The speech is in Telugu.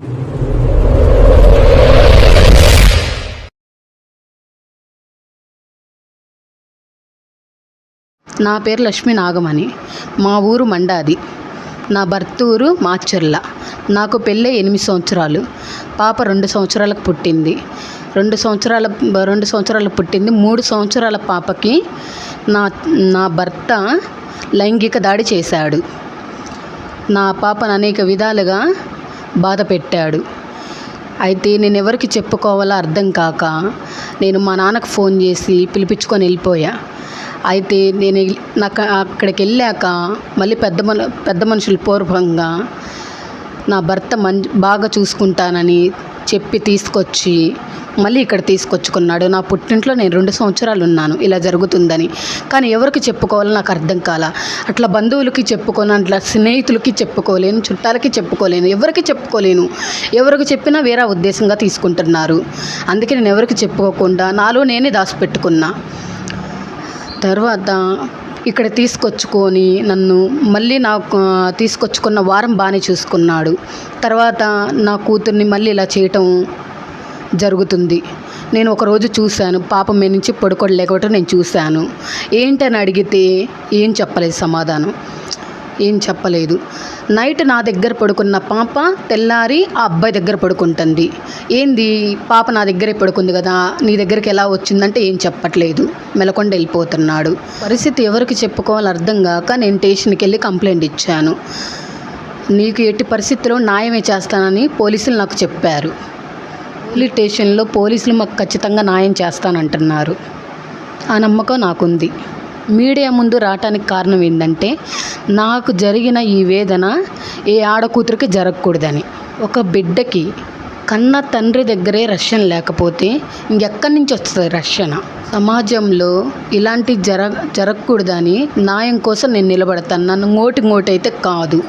నా పేరు లక్ష్మి నాగమణి. మా ఊరు మండాది. నా భర్త ఊరు మాచర్ల. నాకు పెళ్ళే ఎనిమిది సంవత్సరాలు. పాప రెండు సంవత్సరాలకు పుట్టింది. రెండు సంవత్సరాల రెండు సంవత్సరాలకు పుట్టింది. మూడు సంవత్సరాల పాపకి నా నా భర్త లైంగిక దాడి చేశాడు. నా పాపను అనేక విధాలుగా బాధ పెట్టాడు. అయితే నేను ఎవరికి చెప్పుకోవాలో అర్థం కాక నేను మా నాన్నకు ఫోన్ చేసి పిలిపించుకొని వెళ్ళిపోయా. అయితే నేను నాకు అక్కడికి వెళ్ళాక మళ్ళీ పెద్ద మన పెద్ద మనుషుల పూర్వకంగా నా భర్త మం బాగా చూసుకుంటానని చెప్పి తీసుకొచ్చి మళ్ళీ ఇక్కడ తీసుకొచ్చుకున్నాడు. నా పుట్టింట్లో నేను రెండు సంవత్సరాలు ఉన్నాను. ఇలా జరుగుతుందని. కానీ ఎవరికి చెప్పుకోవాలో నాకు అర్థం కాల. అట్లా బంధువులకి చెప్పుకోను అట్లా స్నేహితులకి చెప్పుకోలేను చుట్టాలకి చెప్పుకోలేను ఎవరికి చెప్పుకోలేను. ఎవరికి చెప్పినా వేరే ఉద్దేశంగా తీసుకుంటున్నారు. అందుకే నేను ఎవరికి చెప్పుకోకుండా నాలో నేనే దాచిపెట్టుకున్నా. తర్వాత ఇక్కడ తీసుకొచ్చుకొని నన్ను మళ్ళీ నాకు తీసుకొచ్చుకున్న వారం బాగానే చూసుకున్నాడు. తర్వాత నా కూతుర్ని మళ్ళీ ఇలా చేయటం జరుగుతుంది. నేను ఒకరోజు చూశాను. పాప మీద నుంచి పడుకోలేకపోతే నేను చూశాను. ఏంటని అడిగితే ఏం చెప్పలేదు సమాధానం. ఏం చెప్పలేదు. నైట్ నా దగ్గర పడుకున్న పాప తెల్లారి ఆ అబ్బాయి దగ్గర పడుకుంటుంది. ఏంది? పాప నా దగ్గరే పడుకుంది కదా నీ దగ్గరికి ఎలా వచ్చిందంటే ఏం చెప్పట్లేదు. మెలకొండ వెళ్ళిపోతున్నాడు. పరిస్థితి ఎవరికి చెప్పుకోవాలో అర్థం కాక నేను స్టేషన్కి వెళ్ళి కంప్లైంట్ ఇచ్చాను. నీకు ఎట్టి పరిస్థితిలో న్యాయమే చేస్తానని పోలీసులు నాకు చెప్పారు. పోలీస్ స్టేషన్లో పోలీసులు మాకు ఖచ్చితంగా న్యాయం చేస్తానంటున్నారు. ఆ నమ్మకం నాకుంది. మీడియా ముందు రావటానికి కారణం ఏంటంటే నాకు జరిగిన ఈ వేదన ఏ ఆడకూతురికి జరగకూడదని. ఒక బిడ్డకి కన్న తండ్రి దగ్గరే రక్షణ లేకపోతే ఇంకెక్కడి నుంచి వస్తుంది రక్షణ సమాజంలో ఇలాంటి జర జరగకూడదని న్యాయం కోసం నేను నిలబడతాను. నన్ను ngోటి ngోటి అయితే కాదు.